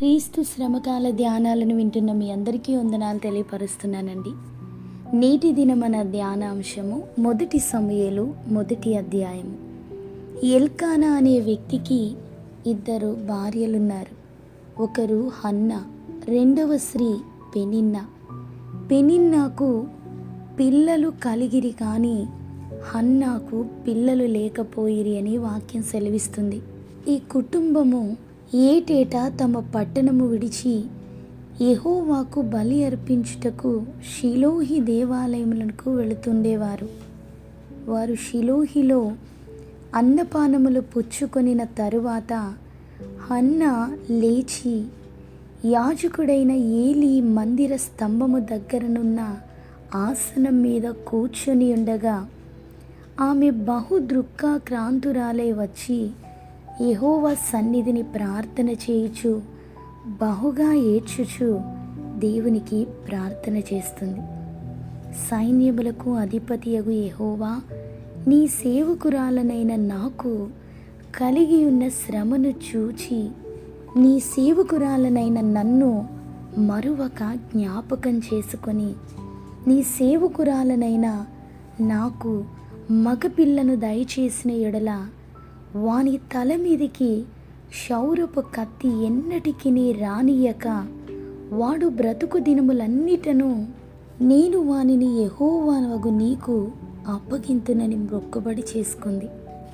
క్రీస్తు శ్రమకాల ధ్యానాలను వింటున్న మీ అందరికీ వందనాలు తెలియపరుస్తున్నానండి. నేటి దినమన ధ్యానాంశము మొదటి సమయలు మొదటి అధ్యాయము. ఎల్కానా అనే వ్యక్తికి ఇద్దరు భార్యలున్నారు. ఒకరు హన్న రెండవ స్త్రీ పెనిన్న. పెనిన్నాకు పిల్లలు కలిగిరి కానీ హన్నాకు పిల్లలు లేకపోయిరి అని వాక్యం సెలవిస్తుంది. ఈ కుటుంబము ఏటేటా తమ పట్టణము విడిచి యహోవాకు బలి అర్పించుటకు షిలోహి దేవాలయములకు వెళుతుండేవారు. వారు షిలోహిలో అన్నపానములు పుచ్చుకొనిన తరువాత హన్న లేచి యాజకుడైన ఏలి మందిర స్తంభము దగ్గరనున్న ఆసనం మీద కూర్చొని ఉండగా ఆమె బహు దుఃఖాక్రాంతురాలే వచ్చి యెహోవా సన్నిధిని ప్రార్థన చేయుచు బహుగా ఏడ్చుచు దేవునికి ప్రార్థన చేస్తుంది. సైన్యములకు అధిపతియగు యహోవా నీ సేవకురాలనైన నాకు కలిగి ఉన్న శ్రమను చూచి నీ సేవకురాలనైన నన్ను మరువక జ్ఞాపకం చేసుకొని నీ సేవకురాలనైన నాకు మగపిల్లను దయచేసిన ఎడల వాని తల మీదికి క్షౌరపు కత్తి ఎన్నటికి రానియక వాడు బ్రతుకు దినములన్నిటను నేను వానిని యహోవానవగు నీకు అప్పగింతునని మొక్కుబడి చేసుకుంది.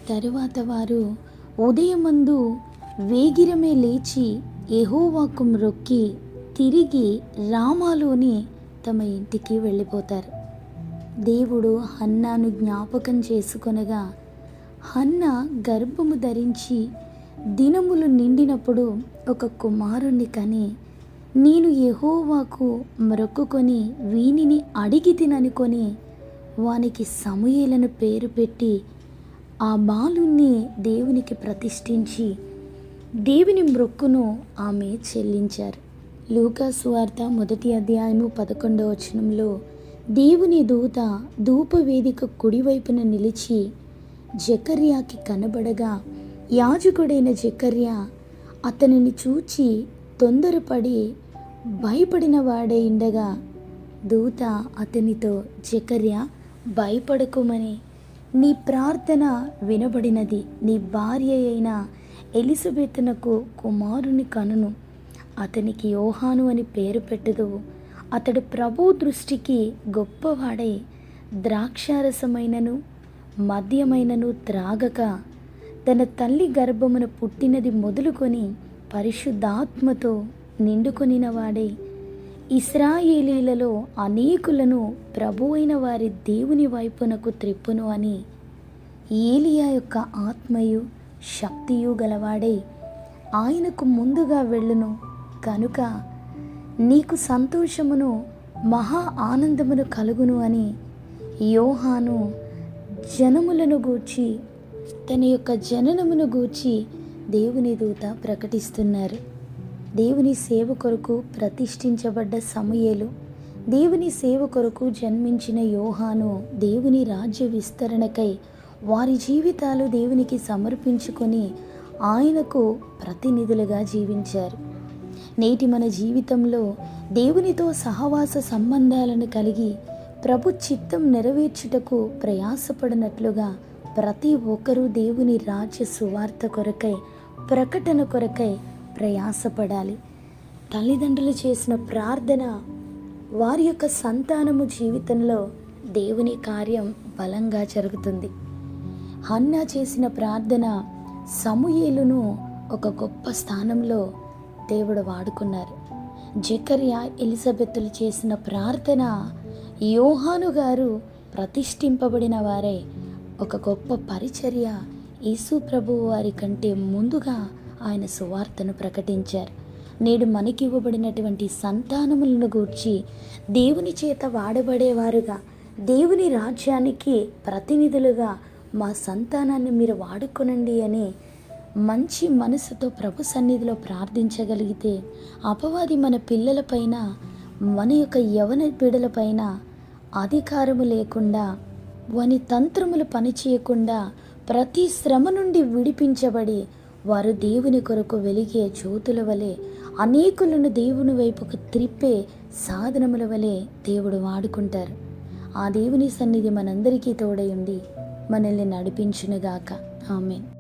తరువాత వారు ఉదయమందు వేగిరమే లేచి యహోవాకు మొక్కి తిరిగి రామాలోని తమ ఇంటికి వెళ్ళిపోతారు. దేవుడు హన్నాను జ్ఞాపకం చేసుకొనగా హన్న గర్భము ధరించి దినములు నిండినప్పుడు ఒక కుమారుణ్ణి కని నేను యహోవాకు మ్రొక్కుకొని వీనిని అడిగి తిననుకొని వానికి సమూయేలను పేరు పెట్టి ఆ బాలుణ్ణి దేవునికి ప్రతిష్ఠించి దేవుని మ్రొక్కును ఆమె చెల్లించారు. లూకాసు వార్త మొదటి అధ్యాయము పదకొండవ వచనంలో దేవుని దూత ధూపవేదిక కుడివైపున నిలిచి జకర్యాకి కనబడగా యాజకుడైన జకర్యా అతనిని చూచి తొందరపడి భయపడిన వాడే ఉండగా దూత అతనితో జకర్య భయపడకుమని నీ ప్రార్థన వినబడినది. నీ భార్య అయిన ఎలిజబెత్నకు కుమారుని కనును అతనికి యోహాను అని పేరు పెట్టదువు. అతడు ప్రభు దృష్టికి గొప్పవాడై ద్రాక్షారసమైనను మద్యమైనను త్రాగక తన తల్లి గర్భమున పుట్టినది మొదలుకొని పరిశుద్ధాత్మతో నిండుకొనినవాడే. ఇస్రాయేలీలలో అనేకులను ప్రభు అయిన వారి దేవుని వైపునకు త్రిప్పును అని ఏలియా యొక్క ఆత్మయు శక్తియు గలవాడై. ఆయనకు ముందుగా వెళ్ళును. కనుక నీకు సంతోషమును మహా ఆనందమును కలుగును అని యోహాను జనములను గూర్చి తన యొక్క జననమును గూర్చి దేవుని దూత ప్రకటిస్తున్నారు. దేవుని సేవ కొరకు ప్రతిష్ఠించబడ్డ సమయలు దేవుని సేవ కొరకు జన్మించిన యోహాను దేవుని రాజ్య విస్తరణకై వారి జీవితాలు దేవునికి సమర్పించుకొని ఆయనకు ప్రతినిధులుగా జీవించారు. నేటి మన జీవితంలో దేవునితో సహవాస సంబంధాలను కలిగి ప్రభు చిత్తం నెరవేర్చుటకు ప్రయాసపడినట్లుగా ప్రతి ఒక్కరూ దేవుని రాజ్య సువార్త కొరకై ప్రకటన కొరకై ప్రయాసపడాలి. తల్లిదండ్రులు చేసిన ప్రార్థన వారి యొక్క సంతానము జీవితంలో దేవుని కార్యం బలంగా జరుగుతుంది. హన్నా చేసిన ప్రార్థన సమూయేలును ఒక గొప్ప స్థానంలో దేవుడు వాడుకున్నారు. జకర్యా ఎలిజబెత్తులు చేసిన ప్రార్థన యోహాను గారు ప్రతిష్ఠింపబడిన వారే. ఒక గొప్ప పరిచర్య యేసు ప్రభువు వారి కంటే ముందుగా ఆయన సువార్తను ప్రకటించారు. నేడు మనకి ఇవ్వబడినటువంటి సంతానములను గూర్చి దేవుని చేత వాడబడేవారుగా దేవుని రాజ్యానికి ప్రతినిధులుగా మా సంతానాన్ని మీరు వాడుకొనండి అని మంచి మనసుతో ప్రభు సన్నిధిలో ప్రార్థించగలిగితే అపవాది మన పిల్లలపైన మన యొక్క యవన బిడలపైన అధికారము లేకుండా వాని తంత్రములు పనిచేయకుండా ప్రతి శ్రమ నుండి విడిపించబడి వారు దేవుని కొరకు వెలిగే జ్యోతుల వలె అనేకులను దేవుని వైపుకు త్రిప్పే సాధనముల వలె దేవుడు వాడుకుంటారు. ఆ దేవుని సన్నిధి మనందరికీ తోడై ఉండి మనల్ని నడిపించునుగాక. ఆమెన్.